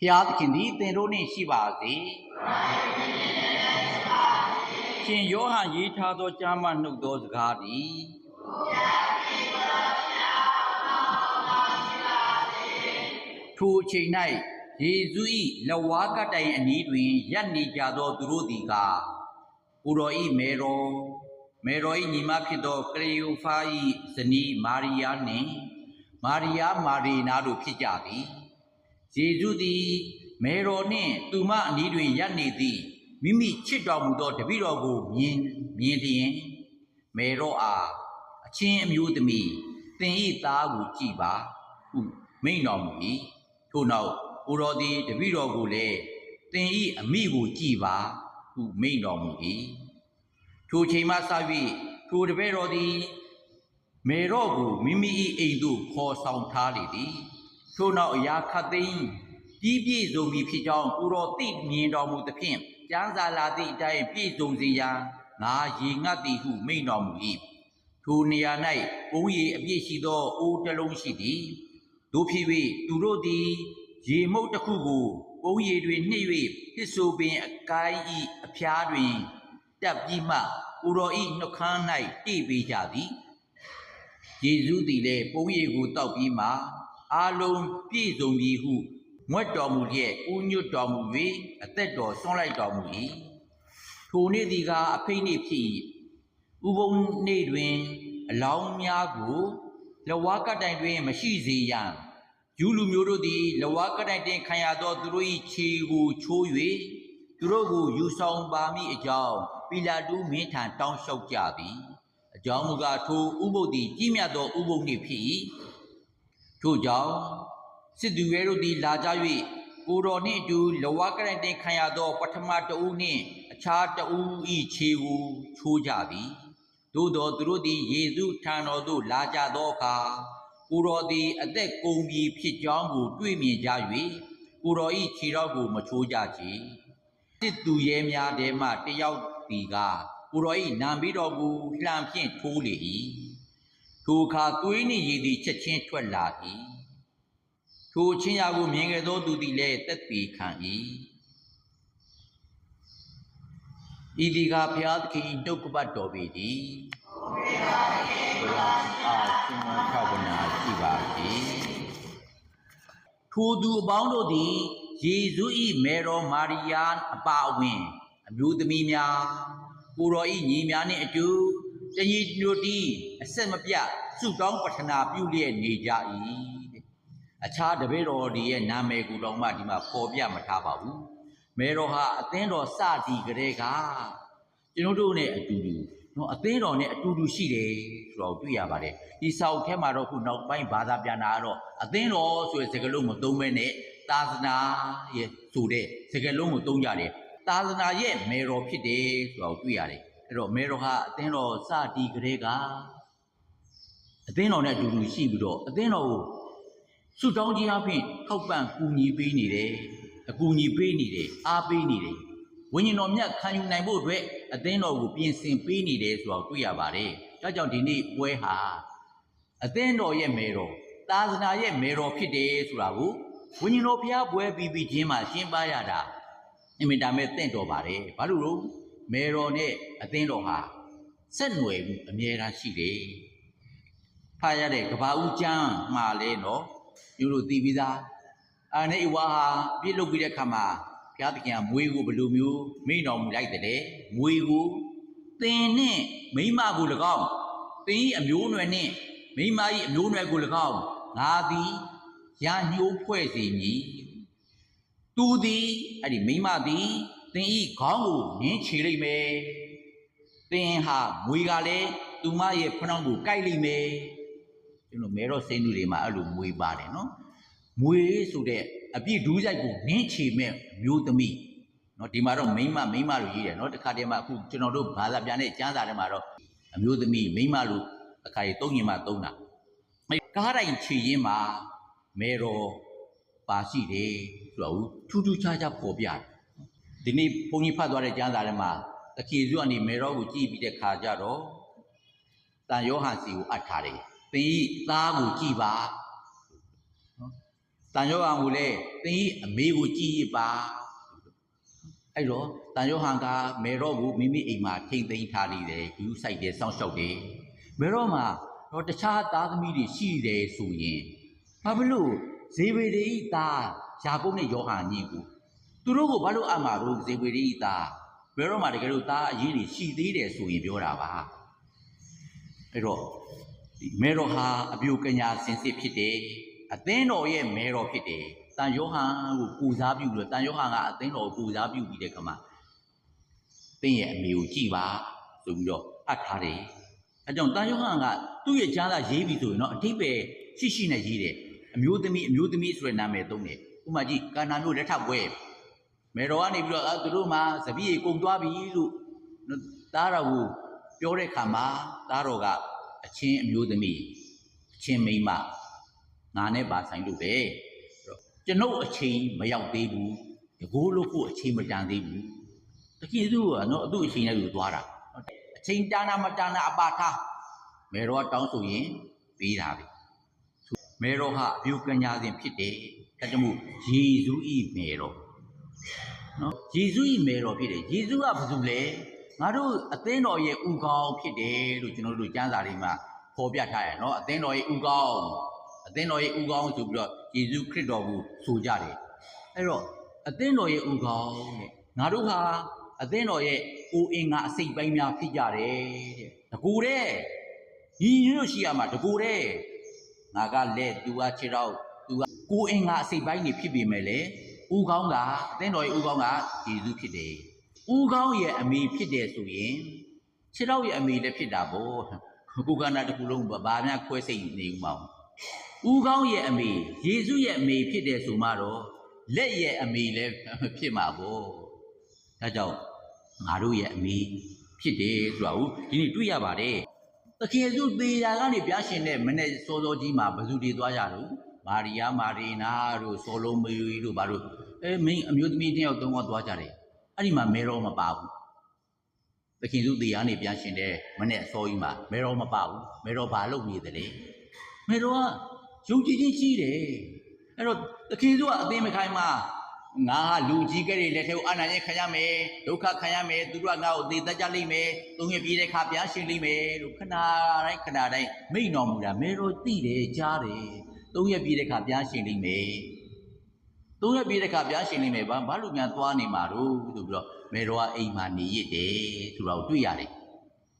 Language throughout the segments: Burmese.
ဖျားသခင်သည်သင်တို့နှင့်ရှိပါစေရှင်ယောဟန်ရေးထားသောကျမ်းမှနှုတ်သောစကားသည်ထိုအချိန်၌ယေရှု၏လက်ဝါးကပ်တိုင်အနီးတွင်ရပ်နေကြသောသူတို့သည်ကားကိုတော်၏မေတော်မေတော်၏ညီမဖြစ်သောကရေယိုဖာ၏ဇနီးမာရိယာနှင့်မာရိယာမာရီနာတို့ဖြစ်ကြသည် ယေရှုသည်မေတော်နှင့်သူမအနီးတွင်ရပ်နေသည့်မိမိချစ်တော်မူသောတပည့်တော်ကိုမြင်မြင်လျင်မေတော်အားအချင်းအမျိုးသမီးသင်၏သားကိုကြည်ပါဟုမိန့်တော်မူ၏ထို့နောက်ကိုတော်သည်တပည့်တော်ကိုလည်းသင်၏အမိကိုကြည်ပါဟုမိန့်တော်မူ၏ထိုချိန်မှစ၍ထိုတပည့်တော်သည်မေရော့ကိုမိမိ၏အိမ်သို့ခေါ်ဆောင်ထားလေသည် ထို့နောက်အရာခတ်သိမ်းကြီးပြည့်စုံပြီဖြစ်ကြောင်းကိုတော်သိမြင်တော်မူသဖြင့်ကျမ်းစာလာသည့်အတိုင်းပြည့်စုံစေရန်ငါရေငတ်သည်ဟုမိန့်တော်မူ၏ထိုနေရာ၌ဘုံရည်အပြည့်ရှိသောအိုးတစ်လုံးရှိသည်တို့ဖြစ်၍သူတို့သည်ရေမုတ်တစ်ခုကိုဘုံရည်တွင်နှိပ်၍ဟစ်ဆိုပင်အကိုင်း၏အဖျားတွင်တက်ပြီးမှကိုတော်၏နှုတ်ခမ်း၌တိပေးကြသည်ယေရှုသည်လည်းပုံရည်ကိုတောက်ပြီးမှ အာလုံးပြည့်စုံပြီဟုမွတ်တော်မူလျက်ဥညွတ်တော်မူ၍အသက်တော်ဆွန့်လိုက်တော်မူ၏ထိုနေ့သည်ကအဖိတ်နေ့ဖြစ်၏ဥပုံနေ့တွင် အလောင်းများကိုလဝါကတိုင်တွင်မရှိစေရန်ယူလူမျိုးတို့သည်လဝါကတိုင်တင်ခံရသောသူတို့၏ခြေကိုချိုး၍သူတို့ကိုယူဆောင်ပါမည့်အကြောင်းပီလာတူမင်းထံတောင်းလျှောက်ကြသည်အကြောင်းမူကားထိုဥပုပ်သည်ကြီးမြတ်သောဥပုပ်နှင့်ဖြစ်၏ ထို့ကြောင့်စစ်သူရဲတို့သည်လာကြ၍ကိုတော်နှင့်အတူလဝကရန်တင်ခံရသော ပထမတဦးနှင့်အခြားတဦး၏ခြေကိုချိုးကြသည်သို့သောသူတို့သည်ယေရှုထံတော်သို့လာကြသောအခါကိုတော်သည်အသက်ကုန်ပြီဖြစ်ကြောင်းကိုတွေ့မြင်ကြ၍ကိုတော်၏ခြေတော်ကိုမချိုးကြချေတစ်သူရဲများထဲမှတယောက်ဒီကကိုတော်၏နာမည်တော်ကိုလှံဖြင့်ထိုးလေ၏ ထိုအခါသွေးနှင့်ရည်သည်ချက်ချင်းထွက်လာ၏ထိုအချင်းရာကိုမြင်ခဲ့သောသူသည်လည်းသက်သေခံ၏ဤဒီကဘုရားသခင်၏နှုတ်ကပတ်တော်ပေသည်ဘုရားအားရှင်မထောက်ပနာရှိပါသည်ထိုသူအပေါင်းတို့သည်ယေရှု၏မေတော်မာရိယာအပါအဝင် အမျိုးသမီးများကိုတော်၏ညီများနှင့်အတူ တညီညွတ်တီအဆက်မပြတ်ဆုတောင်းပတနာပြုလျက်နေကြ၏တဲ့အခြားတပည့်တော်တွေရဲ့နာမည်ကိုတော့မှဒီမှာပေါ်ပြမထားပါဘူးမေတော်ဟာအသင်းတော်စသည်ကလေးကကျွန်တော်တို့နဲ့အတူတူနော်အသင်းတော်နဲ့အတူတူရှိတယ်ဆိုတော့တွေ့ရပါတယ်ဒီစာအုပ်ထဲမှာတော့ခုနောက်ပိုင်းဘာသာပြန်တာကတော့အသင်းတော်ဆိုတဲ့စကားလုံးကိုသုံးမဲနဲ့သာသနာရဲ့ဆိုတဲ့စကားလုံးကိုသုံးကြတယ်သာသနာရဲ့မေတော်ဖြစ်တယ်ဆိုတော့တွေ့ရတယ် အဲ့တော့မေတော်ဟာအသင်းတော်စသည်ကလေးကအသင်းတော်နဲ့အတူတူရှိပြီးတော့အသင်းတော်ကိုဆုတောင်းခြင်းအပြင်ထောက်ပံ့ကူညီပေးနေတယ်အကူညီပေးနေတယ်အားပေးနေတယ်ဝိညာဉ်တော်မြတ်ခံယူနိုင်ဖို့အတွက်အသင်းတော်ကိုပြင်ဆင်ပေးနေတယ်ဆိုတော့တွေ့ရပါတယ်ဒါကြောင့်ဒီနေ့ပွဲဟာအသင်းတော်ရဲ့မေတော်သာသနာရဲ့မေတော်ဖြစ်တယ်ဆိုတာကိုဝိညာဉ်တော်ဘုရားပွဲပြီးပြီးချင်းမှရှင်းပါရတာအင်မတန်မဲ့တင့်တော်ပါတယ်ဘာလို့လို့ မေတော်နဲ့အသင်းတော်ဟာဆက်နွယ်မှုအမြဲတမ်းရှိတယ်ဖားရတဲ့ကဘာဦးကျမ်းမှာလဲနော်ယူလို့သိပြီးသားအာနေဝါဟာပြည့်လုတ်ပြီးတဲ့ခါမှာဘုရားသခင်ကမွေးကိုဘယ်လိုမျိုးမိန့်တော်မူလိုက်တယ်မွေးကိုသင်နှင့်မိမကို၎င်းသင်၏အမျိုးအနွယ်နှင့်မိမ၏အမျိုးအနွယ်ကို၎င်းငါသည်ရာညှိုးဖွဲ့စေမည်သူသည်အဲ့ဒီမိမသည် သင်ဤခေါင်းကိုနင်းချေလိုက်မယ်သင်ဟာမွေကလည်းသူမရဲ့ဖနှောင်းကိုကိုက်လိုက်မယ်ကျွန်တော်မဲတော့စိမ့်လူတွေမှာအဲ့လိုမွေပါတယ်နော်မွေဆိုတဲ့အပြည့်ဒူးဆိုင်ကိုနင်းချေမဲ့မျိုးသမီးနော်ဒီမှာတော့မိမမိမလို့ရေးတယ်နော်တခါတည်းမှာအခုကျွန်တော်တို့ဘာသာပြန်တဲ့ကျမ်းစာထဲမှာတော့အမျိုးသမီးမိမလို့အခါကြီးသုံးရင်မှသုံးတာအဲကားတိုင်းခြေရင်းမှာမဲတော်ပါရှိတယ်ဆိုတော့ထူးထူးခြားခြားပေါ်ပြတယ် ဒီနေ့ဘုန်းကြီးဖတ်သွားတဲ့ကျမ်းစာထဲမှာတခေစုကနေမေတော်ကိုကြည့်ပြီးတဲ့ခါကျတော့တန်ယောဟန်စီကိုအပ်ထားတယ်သင်ဤသားကိုကြည်ပါတန်ယောဟန်ကိုလည်းသင်ဤအမေကိုကြည်ရပါအဲ့တော့တန်ယောဟန်ကမေရော့ကိုမိမိအိမ်မှာထိမ့်သိမ်းထားနေတယ်ယူဆိုင်တယ်စောင့်ရှောက်တယ်မေရော့မှာတော့တခြားသားသမီးတွေရှိတယ်ဆိုရင်ဘာဖြစ်လို့ဇေဝေဒီသားယာကုပ်နဲ့ယောဟန်ညီကို သူတို့ကိုဘာလို့အမှားလို့ဇေဝေဒီသားမေရော့မှာတကယ်လို့သားအရေးတွေရှိသေးတယ်ဆိုရင်ပြောတာပါအဲ့တော့ဒီမေရောဟာအပြိုကညာစင်စစ်ဖြစ်တယ်အသင်းတော်ရဲ့မေရောဖြစ်တယ်တန်ယောဟန်ကိုပူစားပြုလို့တန်ယောဟန်ကအသင်းတော်ကိုပူစားပြုပြီးတဲ့ခါမှာသင်ရဲ့အမေကိုကြည်ပါဆိုပြီးတော့အပ်ထားတယ်အဲကြောင့်တန်ယောဟန်ကသူ့ရဲ့ကြားသာရေးပြီးဆိုရင်တော့အတိပ္ပယ်ရှိရှိနဲ့ရေးတယ်အမျိုးသမီးအမျိုးသမီးဆိုတဲ့နာမည်သုံးတယ်ဥပမာကြီးကာနာမျိုးလက်ထပ်ပွဲ မေရောကနေပြီးတော့အဲသူတို့မှစပည့်ရေကုန်သွားပြီလို့သားတော်ကိုပြောတဲ့ခါမှာသားတော်ကအချင်းအမျိုးသမီးအချင်းမိန်းမငါနဲ့ပါဆိုင်လို့ပဲအဲ့တော့ကျွန်ုပ်အချိန်မရောက်သေးဘူးတကိုးလို့ကိုအချိန်မတန်သေးဘူးတကယ်သူကနော်အသူ့အချိန်နဲ့ယူသွားတာဟုတ်တယ်အချိန်တန်တာမတန်တာအပါထားမေရောတောင်းဆိုရင်ပေးတာပဲမေရောဟာအပြုကညာစဉ်ဖြစ်တယ်ဒါကြောင့်မို့ယေရှုဤမေရော နော်ယေရှုဤမေရောဖြစ်တယ်ယေရှုကဘာလို့လဲငါတို့အသင်းတော်ရဲ့ဥကောင်းဖြစ်တယ်လို့ကျွန်တော်တို့ကျမ်းစာတွေမှာဖော်ပြထားရနော်အသင်းတော်ရဲ့ဥကောင်းအသင်းတော်ရဲ့ဥကောင်းဆိုပြီးတော့ယေရှုခရစ်တော်ကိုဆိုကြတယ်အဲ့တော့အသင်းတော်ရဲ့ဥကောင်းတဲ့ငါတို့ဟာအသင်းတော်ရဲ့ကိုယ်အင်္ဂါအစိတ်ပိုင်းများဖြစ်ကြတယ်တဲ့တကူတဲ့ညီညွတ်ရှိရမှာတကူတဲ့ငါကလက်သူကခြေတော့သူကကိုယ်အင်္ဂါအစိတ်ပိုင်းနေဖြစ်ပေမဲ့လေ ဥကောင်းကအသင်းတော်ရဲ့ဥကောင်းကယေရှုဖြစ်တယ်ဦးကောင်းရဲ့အမိဖြစ်တယ်ဆိုရင်ခြေတော့ရဲ့အမိလည်းဖြစ်တာပေါ့ကိုကန္နာတစ်ခုလုံးဘာများခွဲစိတ်နေဦးမအောင်ဦးကောင်းရဲ့အမိယေရှုရဲ့အမိဖြစ်တယ်ဆိုမှတော့လက်ရဲ့အမိလည်းဖြစ်မှာပေါ့ဒါကြောင့်ငါတို့ရဲ့အမိဖြစ်တယ်ဆိုတာကိုဒီနေ့တွေ့ရပါတယ်တခင်စုသေးတာကနေပြရှင်တဲ့မနဲ့စောစောကြီးမှာဘယ်သူတွေသွားကြလို့ မာရီယာမာရီနာတို့ဆောလုံးမေယီတို့ဘာလို့အဲမင်းအမျိုးသမီးတယောက်သုံးယောက်သွားကြတယ်အဲ့ဒီမှာမေရောမပါဘူးသခင်စုတရားနေပြန်ရှင်တဲ့မနဲ့အစောကြီးမှာမေရောမပါဘူးမေရောဘာလုပ်နေသလဲမေရောကယုံကြည်ခြင်းရှိတယ်အဲ့တော့သခင်စုကအသိမခိုင်းမှာငါဟာလူကြီးကလေးလက်ထဲကိုအာဏာရင်ခံရမယ်ဒုက္ခခံရမယ်သူတို့ကငါ့ကိုသေတတ်ကြလိမ့်မယ်သုံးရပြည့်တဲ့ခါပြန်ရှင်လိမ့်မယ်လို့ခဏတိုင်းခဏတိုင်းမိန့်တော်မူတာမေရောသိတယ်ကြားတယ် သုံးရပြည့်တဲ့ခါပြန်ရှင်လိမ့်မယ်သုံးရက်ပြည့်တဲ့ခါပြန်ရှင်နေမယ်ဘာဘာလို့များသွားနေမှာတော့ဆိုပြီးတော့မေတော်ကအိမ်မှာနေရစ်တယ်ဆိုတာကိုတွေ့ရတယ်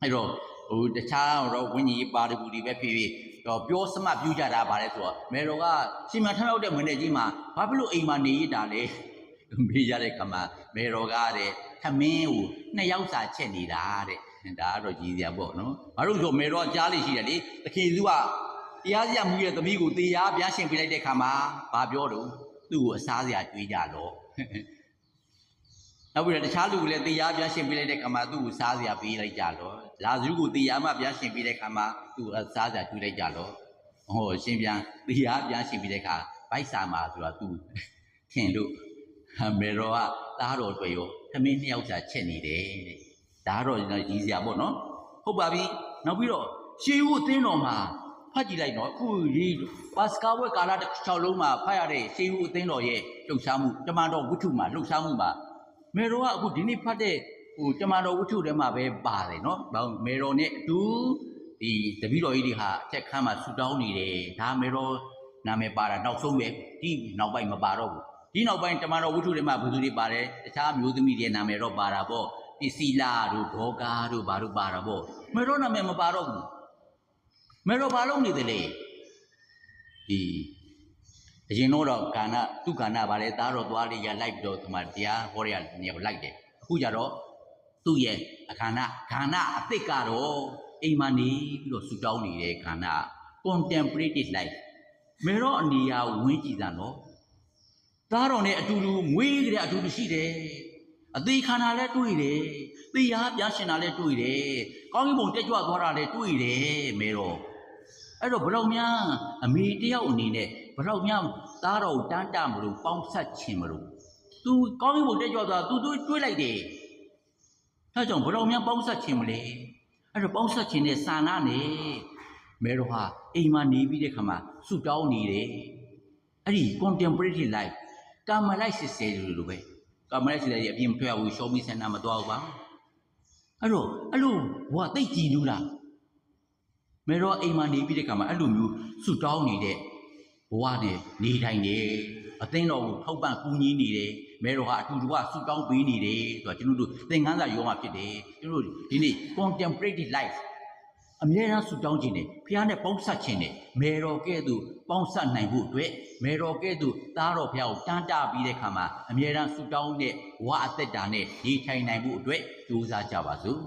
အဲ့တော့ဟိုတခြားတော့ဝိညာဉ်ရေးပါရဂူတွေပဲဖြစ်ဖြစ်တော့ပြောစမှတ်ပြူကြတာဗါလဲဆိုတော့မေတော်ကရှင်မထမ်းရောက်တဲ့မနေ့ကြီးမှာဘာဖြစ်လို့အိမ်မှာနေရစ်တာလဲမေးရတဲ့ခါမှာမေတော်ကတဲ့ခမင်းကိုနှစ်ယောက်စာချက်နေတာတဲ့ဒါကတော့ကြီးစရာပေါ့နော်ဘာလို့ဆိုမေတော်ကကြားလိရှိတယ်လေတခင်သူက တရားစရာမူရဲ့သမီးကိုတရားပြန်ရှင်ပြလိုက်တဲ့ခါမှာဘာပြောတော့သူ့ကိုအစားစရာကြွေးကြတော့နောက်ပြီးတော့တခြားလူကလည်းတရားပြန်ရှင်ပေးလိုက်တဲ့ခါမှာသူ့ကိုစားစရာပေးလိုက်ကြတော့လာဇုကိုတရားမှပြန်ရှင်ပေးတဲ့ခါမှာသူ့ကိုစားစရာကြွေးလိုက်ကြတော့ဟောရှင်ပြန်တရားပြန်ရှင်ပေးတဲ့ခါဗိုက်စာမှာဆိုတာသူထင်လို့မေရောကသားတော်တွေရောသမင်းနှစ်ယောက်စာချက်နေတယ်တဲ့ဒါတော့ရည်စရာပေါ့နော်ဟုတ်ပါပြီနောက်ပြီးတော့ရှေးဦးအသင်းတော်မှာ ဖတ်ကြည့်လိုက်တော့အခုဒီပါစကာဝဲကာလတစ်ချောင်းလုံးမှာဖတ်ရတဲ့ရှေးဦးအသင်းတော်ရဲ့လှုပ်ရှားမှုတမန်တော်ဝိထုမှာလှုပ်ရှားမှုမှာမေရောကအခုဒီနေ့ဖတ်တဲ့ဟိုတမန်တော်ဝိထုထဲမှာပဲပါတယ်နော်။ဘာလို့မေရောနဲ့အတူဒီတပည့်တော်ကြီးတွေဟာအထက်ခန်းမှာဆူတောင်းနေတယ်။ဒါမေရောနာမည်ပါတာနောက်ဆုံးပဲဒီနောက်ပိုင်းမပါတော့ဘူး။ဒီနောက်ပိုင်းတမန်တော်ဝိထုထဲမှာဘယ်သူတွေပါတယ်။တခြားမျိုးသမီးတွေနာမည်တော့ပါတာပေါ့။ပစ္စည်းလာတို့ဒေါကာတို့ဘာတို့ပါတာပေါ့။မေရောနာမည်မပါတော့ဘူး။ မေရောဘာလုပ်နေတယ်လေဒီအရင်တော့တော့ကာဏသူကာဏဗာလဲသားတော်သွားလေးရလိုက်ပြီးတော့ဒီမှာတရားဟောရနေကိုလိုက်တယ်အခုကျတော့သူ့ရဲ့အခါဏခန္ဓာအစ်စ်ကတော့အိမ်မှာနေပြီးတော့ဆူတောင်းနေတဲ့ခန္ဓာ contemplative life မေရောအနေရာဝင်းကြည့်တာနော်သားတော်နဲ့အတူတူမွေးကြတဲ့အတူတူရှိတယ်အသေးခန္ဓာလည်းတွေ့တယ်သေရပြန်ရှင်တာလည်းတွေ့တယ်ကောင်းကင်ဘုံတက်ကြွသွားတာလည်းတွေ့တယ်မေရော အဲ့တော့ဘလောက်များအမေတယောက်အနေနဲ့ဘလောက်များသားတော်ကိုတန်းတမလို့ပေါင်းဆက်ခြင်းမလို့ तू ကောင်းကင်ဘုံတက်ကြွသွား तू တွေးတွေးလိုက်တယ်ဒါကြောင့်ဘလောက်များပေါင်းဆက်ခြင်းမလဲအဲ့တော့ပေါင်းဆက်ခြင်းနဲ့စာနာနဲ့မဲတော်ဟာအိမ်မှာနေပြီးတဲ့ခါမှာဆူတောင်းနေတယ်အဲ့ဒီ contemporary life ကာမလိုက်စစ်စဲလိုလိုပဲကာမလိုက်စစ်စဲကြီးအပြင်မထွက်ဘူး shopping center မသွားဘူးပါအဲ့တော့အဲ့လိုဘဝသိတ်ကြည်လူလား မေတော့အိမ်မှာနေပြီးတဲ့ခါမှာအဲ့လိုမျိုးဆူတောင်းနေတဲ့ဘဝနဲ့နေထိုင်နေအသင်းတော်ကိုထောက်ပံ့ကူညီနေတယ်မေတော့ဟာအတူတူကဆူတောင်းပေးနေတယ်ဆိုတော့ကျွန်တော်တို့သင်ခန်းစာရောမှာဖြစ်တယ်ကျွန်တော်တို့ဒီနေ့ contemporary life အမြဲတမ်းဆူတောင်းခြင်းနဲ့ဖះနဲ့ပေါင်းဆက်ခြင်းနဲ့မေတော်ကဲ့သို့ပေါင်းဆက်နိုင်ဖို့အတွက်မေတော်ကဲ့သို့သားတော်ဖះကိုတန်းတပြီးတဲ့ခါမှာအမြဲတမ်းဆူတောင်းတဲ့ဝါအသက်တာနဲ့နေထိုင်နိုင်ဖို့အတွက်ကြိုးစားကြပါစို့